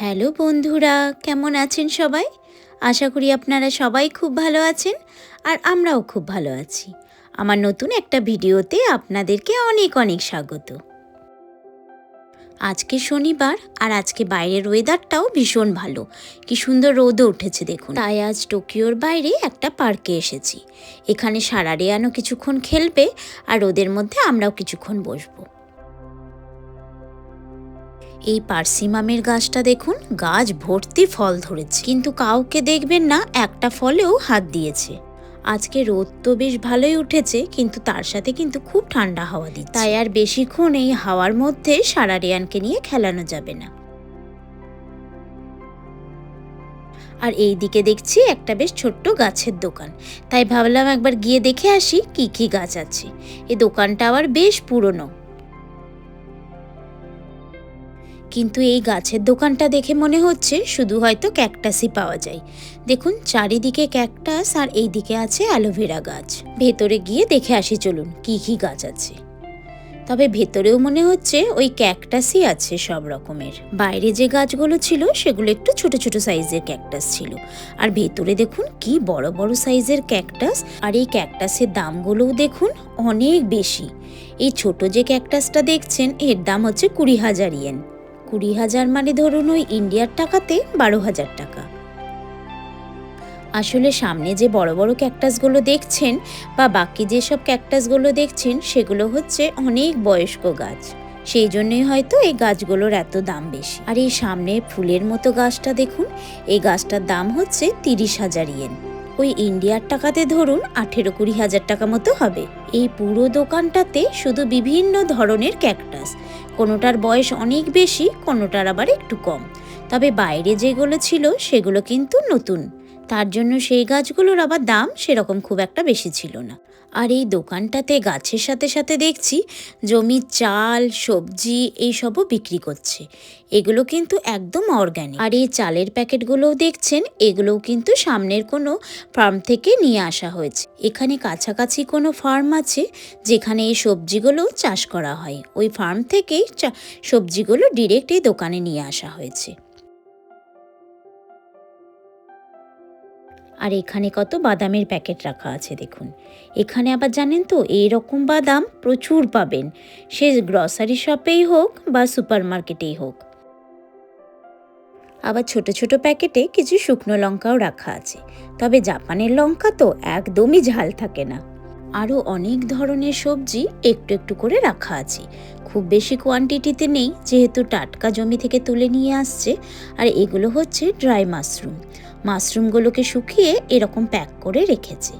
Hello বন্ধুরা, কেমন আছেন সবাই? আশা করি আপনারা সবাই খুব ভালো আছেন আর আমরাও খুব ভালো আছি। আমার নতুন একটা ভিডিওতে আপনাদেরকে অনেক অনেক স্বাগত। আজকে শনিবার আর আজকে বাইরের ওয়েদারটাও ভীষণ ভালো। কি সুন্দর রোদও উঠেছে দেখুন। তাই আজ টোকিওর বাইরে একটা পার্কে এসেছি। এখানে সারা রেয়ানো কিছুক্ষণ খেলবে আর রোদের মধ্যে আমরাও কিছুক্ষণ বসবো। এই পার্সিমামের গাছটা দেখুন, গাছ ভর্তি ফল ধরেছে। কিন্তু কাউকে দেখবেন না, একটা ফলেও হাত দিয়েছে। আজকে রোদ তো বেশ ভালোই উঠেছে, কিন্তু তার সাথে কিন্তু খুব ঠান্ডা হাওয়া দিচ্ছে। তাই আর বেশিক্ষণ এই হাওয়ার মধ্যে সারা রেয়ানকে নিয়ে খেলানো যাবে না। আর এই দিকে দেখছি একটা বেশ ছোট্ট গাছের দোকান। তাই ভাবলাম একবার গিয়ে দেখে আসি কি কি গাছ আছে। এই দোকানটা আবার বেশ পুরনো। কিন্তু এই গাছের দোকানটা দেখে মনে হচ্ছে শুধু হয়তো ক্যাকটাসই পাওয়া যায়। দেখুন, চারিদিকে ক্যাকটাস আর এই দিকে আছে অ্যালোভেরা গাছ। ভেতরে গিয়ে দেখে আসি, চলুন, কি কি গাছ আছে। তবে ভেতরেও মনে হচ্ছে ওই ক্যাকটাসই আছে সব রকমের। বাইরে যে গাছগুলো ছিল, সেগুলো একটু ছোট ছোট সাইজের ক্যাকটাস ছিল। আর ভেতরে দেখুন, কি বড় বড় সাইজের ক্যাকটাস। আর এই ক্যাকটাসের দামগুলোও দেখুন অনেক বেশি। এই ছোট যে ক্যাকটাসটা দেখছেন, এর দাম হচ্ছে কুড়ি হাজার ইয়েন। কুড়ি হাজার মানে ধরুন ওই ইন্ডিয়ার টাকাতে বারো হাজার টাকা। আসলে সামনে যে বড় বড় ক্যাকটাসগুলো দেখছেন বা বাকি যেসব ক্যাকটাসগুলো দেখছেন, সেগুলো হচ্ছে অনেক বয়স্ক গাছ। সেই জন্যই হয়তো এই গাছগুলোর এত দাম বেশি। আর এই সামনে ফুলের মতো গাছটা দেখুন, এই গাছটার দাম হচ্ছে তিরিশ হাজার ইয়েন। ওই ইন্ডিয়ার টাকাতে ধরুন আঠেরো কুড়ি হাজার টাকা মতো হবে। এই পুরো দোকানটাতে শুধু বিভিন্ন ধরনের ক্যাকটাস। কোনোটার বয়স অনেক বেশি, কোনোটার আবার একটু কম। তবে বাইরে যেগুলো ছিল, সেগুলো কিন্তু নতুন। তার জন্য সেই গাছগুলোর আবার দাম সেরকম খুব একটা বেশি ছিল না। আর এই দোকানটাতে গাছের সাথে সাথে দেখছি জমির চাল, সবজি এইসবও বিক্রি করছে। এগুলো কিন্তু একদম অর্গ্যানিক আর এই চালের প্যাকেটগুলোও দেখছেন, এগুলোও কিন্তু সামনের কোনো ফার্ম থেকে নিয়ে আসা হয়েছে। এখানে কাছাকাছি কোনো ফার্ম আছে যেখানে এই সবজিগুলো চাষ করা হয়। ওই ফার্ম থেকেই সবজিগুলো ডিরেক্ট এই দোকানে নিয়ে আসা হয়েছে। আর এখানে কত বাদামের প্যাকেট রাখা আছে দেখুন। এখানে আবার জানেন তো এই রকম বাদাম প্রচুর পাবেন। সে গ্রসারি শপেই হোক বা সুপার মার্কেটেই হোক। আবার ছোট ছোট প্যাকেটে কিছু শুকনো লঙ্কাও রাখা আছে। তবে জাপানের লঙ্কা তো একদমই ঝাল থাকে না। আরও অনেক ধরনের সবজি একটু একটু করে রাখা আছে। খুব বেশি কোয়ান্টিটিতে নেই, যেহেতু টাটকা জমি থেকে তুলে নিয়ে আসছে। আর এগুলো হচ্ছে ড্রাই মাশরুম মাশরুমগুলোকে শুকিয়ে এরকম প্যাক করে রেখেছে।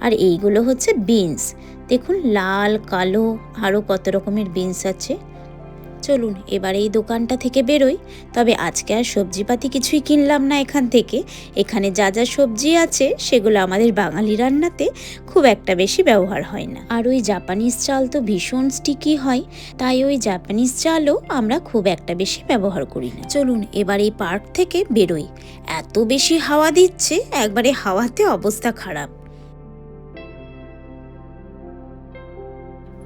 আর এইগুলো হচ্ছে বিনস। দেখুন, লাল, কালো আরও কত রকমের বিনস আছে। চলুন, এবার এই দোকানটা থেকে বেরোই। তবে আজকে আর সবজিপাতি কিছুই কিনলাম না এখান থেকে। এখানে যা যা সবজি আছে, সেগুলো আমাদের বাঙালি রান্নাতে খুব একটা বেশি ব্যবহার হয় না। আর ওই জাপানিজ চাল তো ভীষণ স্টিকি হয়, তাই ওই জাপানিজ চালও আমরা খুব একটা বেশি ব্যবহার করি না। চলুন, এবার এই পার্ক থেকে বেরোই। এত বেশি হাওয়া দিচ্ছে, একবারে হাওয়াতে অবস্থা খারাপ।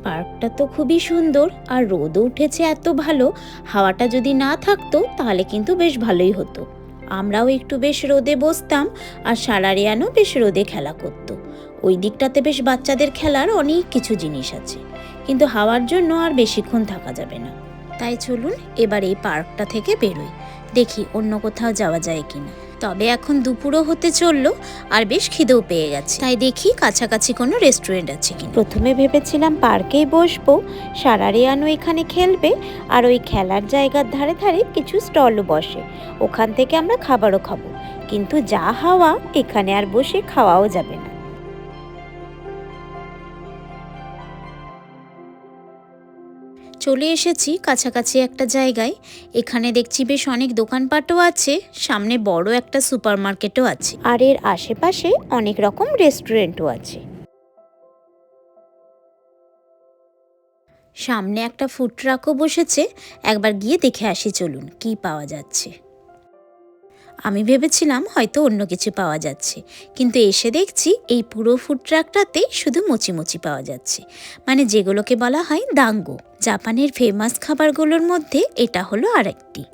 পার্কটা তো খুবই সুন্দর আর রোদও উঠেছে এত ভালো। হাওয়াটা যদি না থাকতো তাহলে কিন্তু বেশ ভালোই হতো। আমরাও একটু বেশ রোদে বসতাম আর সারা রেয়ানও বেশ রোদে খেলা করতো। ওই দিকটাতে বেশ বাচ্চাদের খেলার অনেক কিছু জিনিস আছে। কিন্তু হাওয়ার জন্য আর বেশিক্ষণ থাকা যাবে না। তাই চলুন এবার এই পার্কটা থেকে বেরোই। দেখি অন্য কোথাও যাওয়া যায় কিনা। তবে এখন দুপুরও হতে চলল আর বেশ খিদেও পেয়ে গেছে। তাই দেখি কাছাকাছি কোনো রেস্টুরেন্ট আছে কি প্রথমে ভেবেছিলাম পার্কেই বসবো সারা রেয়ানো এখানে খেলবে, আর ওই খেলার জায়গার ধারে ধারে কিছু স্টলও বসে। ওখান থেকে আমরা খাবারও খাব। কিন্তু যা হাওয়া, এখানে আর বসে খাওয়াও যাবে না। চলে এসেছি কাছাকাছি একটা জায়গায়। এখানে দেখছি বেশ অনেক দোকানপাটও আছে, সামনে বড় একটা সুপার মার্কেটও আছে। আর এর আশেপাশে অনেক রকম রেস্টুরেন্টও আছে। সামনে একটা ফুড ট্রাকও বসেছে, একবার গিয়ে দেখে আসি, চলুন, কি পাওয়া যাচ্ছে। আমি ভেবেছিলাম হয়তো অন্য কিছু পাওয়া যাচ্ছে। কিন্তু এসে দেখছি এই পুরো ফুড ট্রাকটাতে শুধু মুচি মুচি পাওয়া যাচ্ছে। মানে যেগুলোকে বলা হয় দাঙ্গো। জাপানের ফেমাস খাবারগুলোর মধ্যে এটা হলো আরেকটি।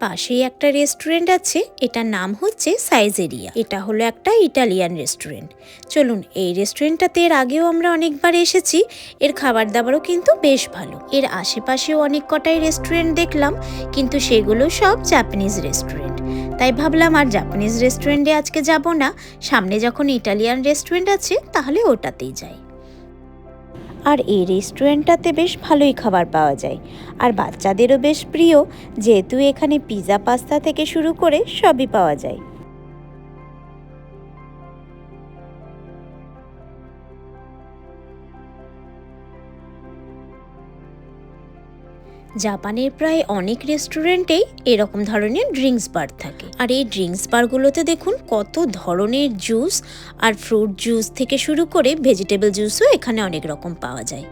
পাশেই একটা রেস্টুরেন্ট আছে, এটার নাম হচ্ছে সাইজেরিয়া। এটা হলো একটা ইটালিয়ান রেস্টুরেন্ট। চলুন, এই রেস্টুরেন্টটাতে এর আগেও আমরা অনেকবার এসেছি, এর খাবার দাবারও কিন্তু বেশ ভালো। এর আশেপাশেও অনেক কটাই রেস্টুরেন্ট দেখলাম, কিন্তু সেগুলো সব জাপানিজ রেস্টুরেন্ট। তাই ভাবলাম, আর জাপানিজ রেস্টুরেন্টে আজকে যাব না, সামনে যখন ইটালিয়ান রেস্টুরেন্ট আছে, তাহলে ওটাতেই যাই। আর এই রেস্টুরেন্টটাতে বেশ ভালোই খাবার পাওয়া যায়। আর বাচ্চাদেরও বেশ প্রিয়, যেহেতু এখানে পিৎজা পাস্তা থেকে শুরু করে সবই পাওয়া যায়। জাপানের প্রায় অনেক রেস্টুরেন্টেই এরকম ধরনের ড্রিঙ্কস বার থাকে। আর এই ড্রিঙ্কস বারগুলোতে দেখুন কত ধরনের জুস আর ফ্রুট জুস থেকে শুরু করে ভেজিটেবল জুসও এখানে অনেক রকম পাওয়া যায়।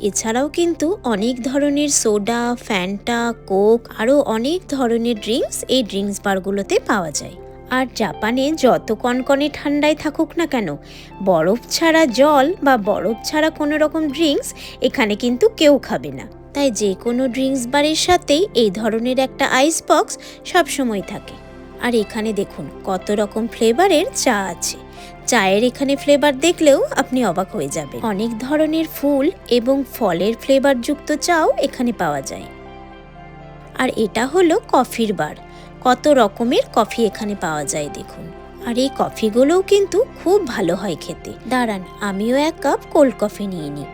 এছাড়াও কিন্তু অনেক ধরনের সোডা, ফ্যান্টা, কোক আরও অনেক ধরনের ড্রিঙ্কস এই ড্রিঙ্কস বারগুলোতে পাওয়া যায়। আর জাপানে যত কনকনে ঠান্ডায় থাকুক না কেন, বরফ ছাড়া জল বা বরফ ছাড়া কোনো রকম ড্রিঙ্কস এখানে কিন্তু কেউ খাবে না। তাই যে কোনো ড্রিঙ্কস বারের সাথেই এই ধরনের একটা আইস বক্স সবসময় থাকে। আর এখানে দেখুন, কত রকম ফ্লেভারের চা আছে। চায়ের এখানে ফ্লেভার দেখলেও আপনি অবাক হয়ে যাবেন। অনেক ধরনের ফুল এবং ফলের ফ্লেভারযুক্ত চাও এখানে পাওয়া যায়। আর এটা হলো কফির বার। কত রকমের কফি এখানে পাওয়া যায় দেখুন। আর এই কফিগুলোও কিন্তু খুব ভালো হয় খেতে। দাঁড়ান, আমিও এক কাপ কোল্ড কফি নিয়ে নিই।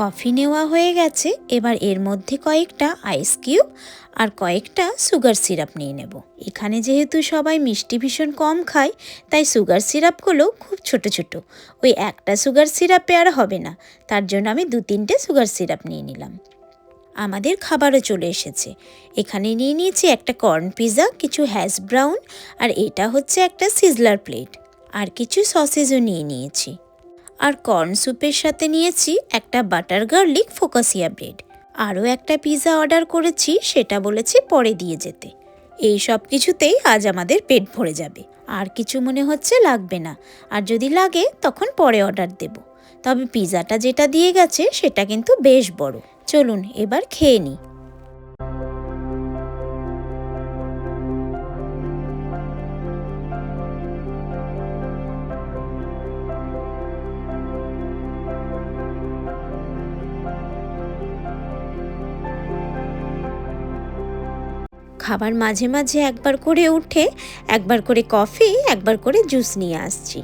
কফি নেওয়া হয়ে গেছে, এবার এর মধ্যে কয়েকটা আইস কিউব আর কয়েকটা সুগার সিরাপ নিয়ে নেব। এখানে যেহেতু সবাই মিষ্টি ভীষণ কম খায়, তাই সুগার সিরাপগুলো খুব ছোট ছোট। ওই একটা সুগার সিরাপে আর হবে না, তার জন্য আমি দু তিনটে সুগার সিরাপ নিয়ে নিলাম। আমাদের খাবারও চলে এসেছে। এখানে নিয়ে নিয়েছি একটা কর্ন পিৎজা কিছু হ্যাশ ব্রাউন আর এটা হচ্ছে একটা সিজলার প্লেট আর কিছু সসেজও নিয়ে নিয়েছি। আর কর্ন স্যুপের সাথে নিয়েছি একটা বাটার গার্লিক ফোকাসিয়া ব্রেড আরও একটা পিৎজা অর্ডার করেছি, সেটা বলেছি পরে দিয়ে যেতে। এই সব কিছুতেই আজ আমাদের পেট ভরে যাবে। আর কিছু মনে হচ্ছে লাগবে না। আর যদি লাগে, তখন পরে অর্ডার দেব। তবে পিৎজাটা যেটা দিয়ে গেছে, সেটা কিন্তু বেশ বড়। চলুন, এবার খেয়ে নিই। খাবার মাঝে মাঝে একবার করে উঠে, একবার করে কফি, একবার করে জুস নিয়ে আসছি।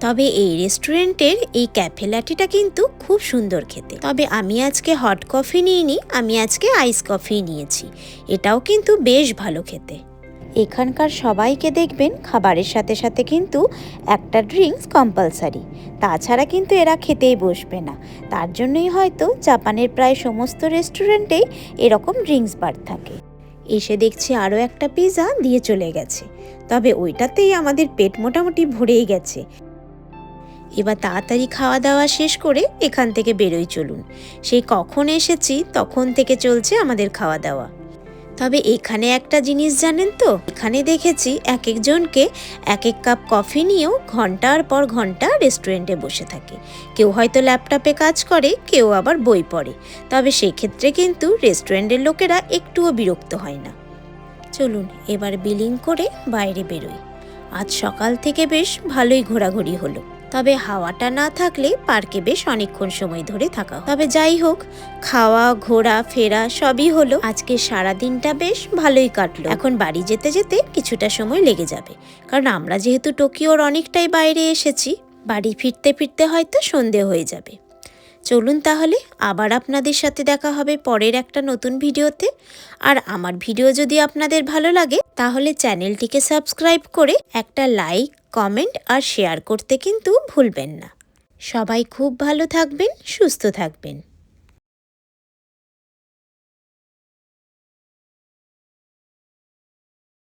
তবে এই রেস্টুরেন্টের এই ক্যাফে ল্যাটিটা কিন্তু খুব সুন্দর খেতে। তবে আমি আজকে হট কফি নিইনি, আমি আজকে আইস কফি নিয়েছি। এটাও কিন্তু বেশ ভালো খেতে। এখানকার সবাইকে দেখবেন খাবারের সাথে সাথে কিন্তু একটা ড্রিঙ্কস কম্পালসারি। তাছাড়া কিন্তু এরা খেতেই বসবে না। তার জন্যই হয়তো জাপানের প্রায় সমস্ত রেস্টুরেন্টেই এরকম ড্রিঙ্কস বার থাকে। এসে দেখছি আরও একটা পিজা দিয়ে চলে গেছে। তবে ওইটাতেই আমাদের পেট মোটামুটি ভরেই গেছে। এবার তাড়াতাড়ি খাওয়া দাওয়া শেষ করে এখান থেকে বেরোই চলুন। সেই কখন এসেছি তখন থেকে চলছে আমাদের খাওয়া দাওয়া। তবে এখানে একটা জিনিস জানেন তো? এখানে দেখেছি এক একজনকে এক এক কাপ কফি নিয়েও ঘণ্টার পর ঘণ্টা রেস্টুরেন্টে বসে থাকে। কেউ হয়তো ল্যাপটপে কাজ করে, কেউ আবার বই পড়ে। তবে সেক্ষেত্রে কিন্তু রেস্টুরেন্টের লোকেরা একটুও বিরক্ত হয় না। চলুন, এবার বিলিং করে বাইরে বেরোই। আজ সকাল থেকে বেশ ভালোই ঘোরাঘুরি হলো। তবে হাওয়াটা না থাকলে পার্কে বেশ অনেকক্ষণ সময় ধরে থাকা তবে যাই হোক, খাওয়া, ঘোরা, ফেরা সবই হলো। আজকে সারা দিনটা বেশ ভালোই কাটলো। এখন বাড়ি যেতে যেতে কিছুটা সময় লেগে যাবে। কারণ আমরা যেহেতু টোকিওর অনেকটাই বাইরে এসেছি, বাড়ি ফিরতে ফিরতে হয়তো সন্ধে হয়ে যাবে। চলুন তাহলে আবার আপনাদের সাথে দেখা হবে পরের একটা নতুন ভিডিওতে। আর আমার ভিডিও যদি আপনাদের ভালো লাগে, তাহলে চ্যানেলটিকে সাবস্ক্রাইব করে একটা লাইক, কমেন্ট আর শেয়ার করতে কিন্তু ভুলবেন না। সবাই খুব ভালো থাকবেন, সুস্থ থাকবেন।